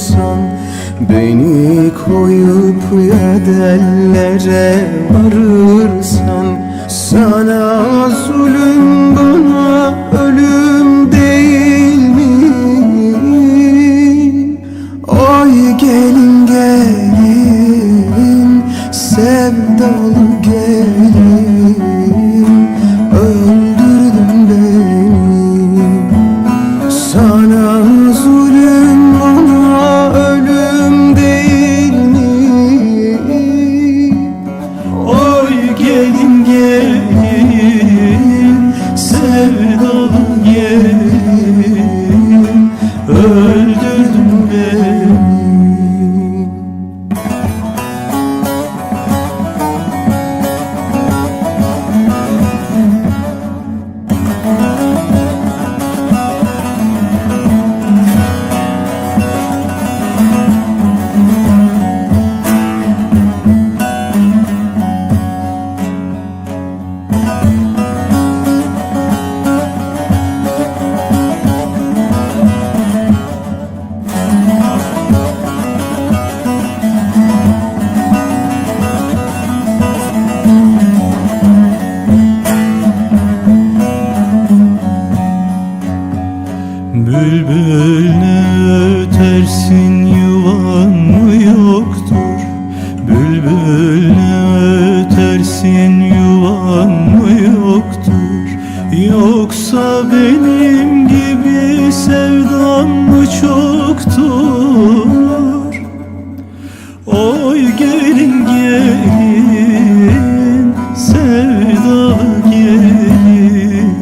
varırsan Beni koyup yadellere varırsan Sana zulüm bana ölüm değil mi? Ay gelin gelin sevdalı gelin Yoksa benim gibi sevdam mı çoktur? Oy gelin gelin sevdalı gelin.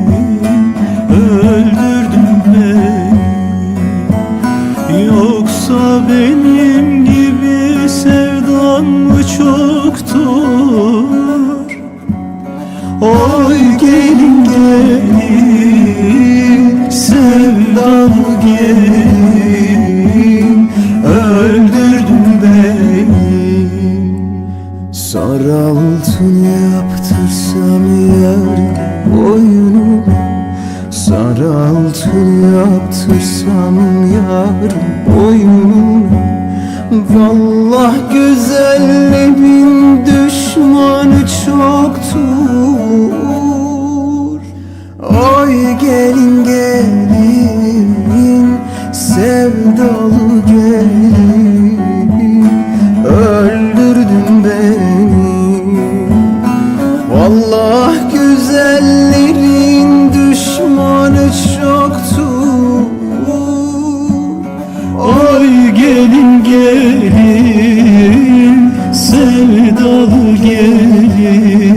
Öldürdün beni. Yoksa benim gelin gelin. Öldürdün beni. Sar altın yaptırsam yar boynunu Sar altın yaptırsam yar boynunu Vallah güzellerin düşmanı çoktur gelin gelin sevdalı gelin Öldürdün beni. Vallah güzellerin düşmanı çoktur Oy gelin gelin sevdalı gelin